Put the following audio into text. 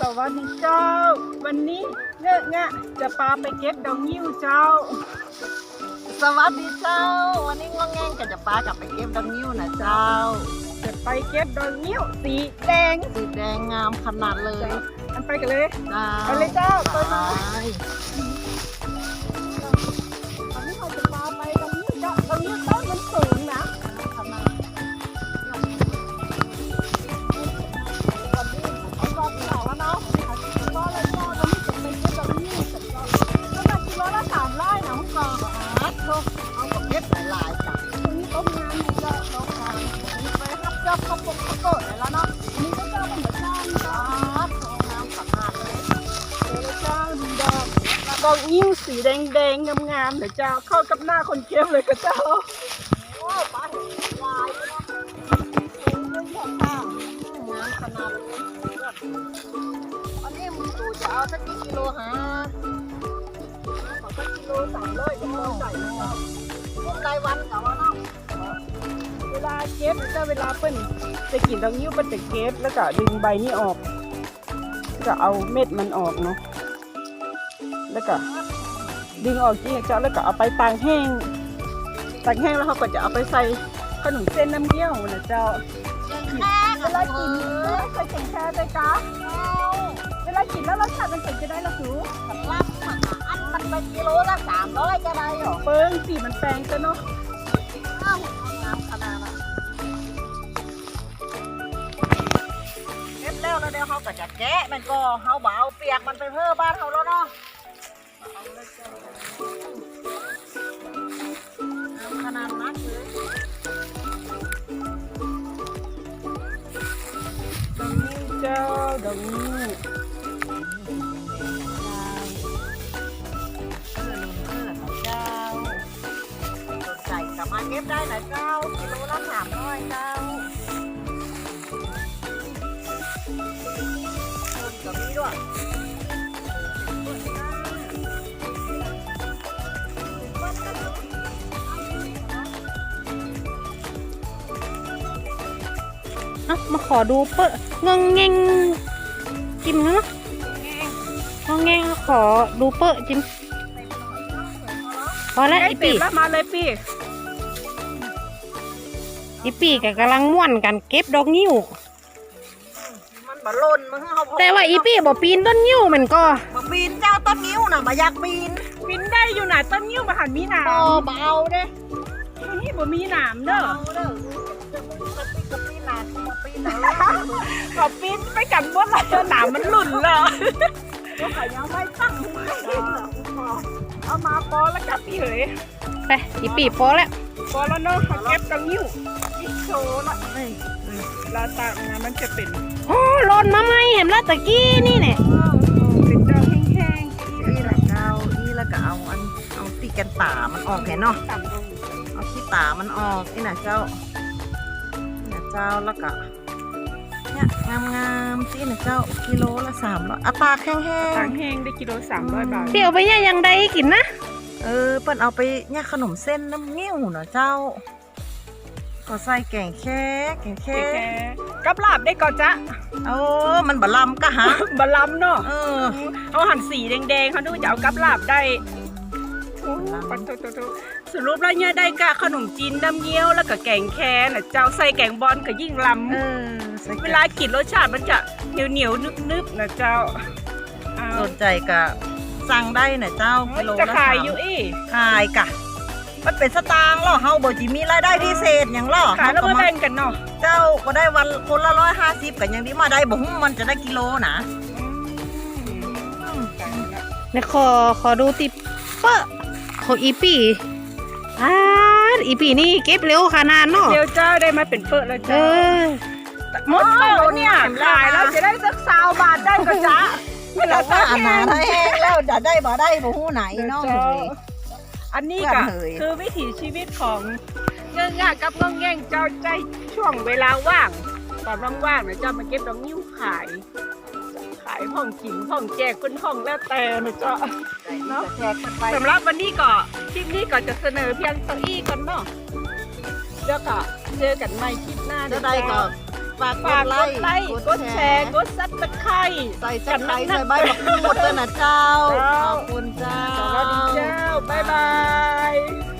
สวัสดีเจ้า วันนี้เงอะงะจะพาไปเก็บดอกนิ้วเจ้า สวัสดีเจ้า วันนี้ง่วงแง่งกันจะปลากลับไปเก็บดังนิ้วนะเจ้า จะไปเก็บดอกนิ้วสีแดงสีแดงงามขนาดเลย อันไปกันเลยเจ้าไปเลยเจ้าไปไป เขาเอากับเก็บหลายๆจ้ะตรงนี้ต้มงานนะเจ้าดอกขาวไปรับเจ้าข้าปกข้าวโพดแล้วเนาะอันนี้ก็เจ้าเป็นแบบจ้างเจ้าอาร์ตเขางามขนาดเลยเดี๋ยวเจ้าดูดอกดอกนิ้วสีแดงๆงามๆเดี๋ยวเจ้าเข้ากับหน้าคนเก็บเลยกับเจ้าโอ้ไปลายเลยเนาะเป็นเรื่องของข้าวงามขนาดเลยอันนี้มึงดูจะเอาสักกี่กิโลฮะ ลสามร้อยกิโลใส่นะครับพวกรายวันกับว่าเนาะเวลาเก็บจะเวลาเปิ้นจะกินดอกนิ้วเปิ้นจะเก็บแล้วก็ดึงใบนี้ออกแล้วก็เอาเม็ดมันออกเนาะแล้วก็ดึงออกจริงๆเจ้าแล้วก็เอาไปตากแห้งตากแห้งแล้วเขาก็จะเอาไปใส่ขนมเส้นน้ำเงี้ยวนะเจ้าแค่เวลากินใส่แข็งแค่ไปจ้าเวลากินแล้วรสชาติมันเป็นจะได้ละสูกับลาบห มาอันมันเป็นกิโลละสามร้อยจะได้หรอเปิ้งสีมันแปลงซะเนาะอ้าวงามขนาดนั้นเก็บแล้วแล้วเดี๋ยวเขาก็จะแกะมันก็เขาบ่เอาเปียกมันไปเพิ่มบ้านเขาแล้วเนาะงามขนาดนั้นเลยดอกนิ้วเจ้าดอกนิ้ บได้นะเจ้ากิโลละสามร้อยเจ้าต้นกับนี้ด้วยเอามาขอดูเปอะงงเงงจิมเนาะงงเงงขอดูเปอะจิมพอแล้วได้อีเป็ปีดแล้วมาเลยพี่ อีปีกับกำลังม่วนกันเก็บดอกนิ้ว มันบ่หล่นมันเขาพอแต่ว่าอีปีบอกปีนต้นนิ้วมันก็บ่ปีนเจ้าต้นนิ้วน่ะบ่อยากปีนบินได้อยู่ไหนะต้นนิ้วมาหันมีหนามบ่บ่เอาเด้ต้นนี้บ่มีหนามเด้อเอาเด้อมันปีนกับปีนน่ะบ่ปีนเด้อขอปีนไปกันบดเลยหนามมันหลุ่นเลยก็ขยังไม่ตั้งให้เอามาปอแล้วกับพี่เหยไปอีปีพอแล้วปอแล้วเนาะเขาเก็บดอกนิ้วอีก โชว์ละลาตากงานมันจะเป็นโอ้หล่นมาไหมเห็นแล้วตะกี้นี่เนี่ยเป็นดอกแห้งๆที่นี่แหละเจ้านี่แล้วก็เอาอันเอาตีกันป่ามันออกเห็นเนาะต่ำลงเอาขี้ป่ามันออกนี่น่ะเจ้านี่น่ะเจ้าแล้วก็เนี่ยงามๆสิน่ะเจ้ากิโลละสามร้อยอะตากแห้งต่างแห้งได้กิโลสามร้อยบาทเดี๋ยวไปย่ายังใดกินนะๆเออเปิ้นเอาไปเนี่ยขนมเส้นน้ำเงี้ยวเนาะเจ้า ก็ใส่แกงแค่แกงแค่แค่กับลาบได้ก่อนจ้ะโอ้มันบะลำกะฮะบะลำเนาะเออเอาหันสีแดงๆเขาดูจะเอากับลาบได้โอ้ปัดโถๆสรุปแล้วเนี่ยได้กะขนมจีนน้ำเงี้ยวแล้วก็แกงแค่น่ะเจ้าใส่แกงบอลก็ยิ่งลเออใส่ำแกงเวลากินรสชาติมันจะเหนียวเหนียวๆนึบๆนะเจ้าเอาสนใจกะสั่งได้นะเจ้ากิโลจะละขายสมอยู่อีขายกะ มันเป็นสตางค์เหรอเฮาบ่จิมีรายได้พิเศษอย่างเหรอขายแล้วเฮมาก็แบ่งกันเนาะเจ้าก็ได้วันคนละร้อยห้าสิบกันยังดีมาได้บ่ฮู้มันจะได้กิโลนะเดี๋ยวขอขอดูติเปอะของอีปีอ่าอีปีนี่เก็บเร็วขนาดเนาะเดี๋ยวเจ้าได้มาเป็นเปิดแล้วเอเจ้าอหมดแล้วเนี่ยขายแล้วจะได้สักสาวบาทได้ก็จ้าเวลาแต่สัว่ากอันแห้นั้นงแห้งแล้วจะได้บ่ได้บ่ฮู้ไหนเนาะเจ้า อันนี้ก็เพื่อนเอ๋ยคือวิถีชีวิตของเงื่อนงากับเงื่อนแง่งเจ้าใจช่วงเวลาว่าง ตอนว่างๆนะเจ้ามาเก็บดอกนิ้วขาย ขายห้องกินห้องแจกคนห้องแล้วแต่นะเจ้าเนาะแจกกันไปสำหรับวันนี้ก็คลิปนี้ก็จะเสนอเพียงตัวอี้ก่อนเนาะแล้วก็เจอกันใหม่คลิปหน้าจะนะได้ก็เจ้า ฝากกดไลค์ กดแชร์ กดซับสไครต์ใส่จัดไครใส่ใบบักพูดด้ยนะเจ้า ขอบคุณเจ้าสวัสดีเจ้า บ๊ายบาย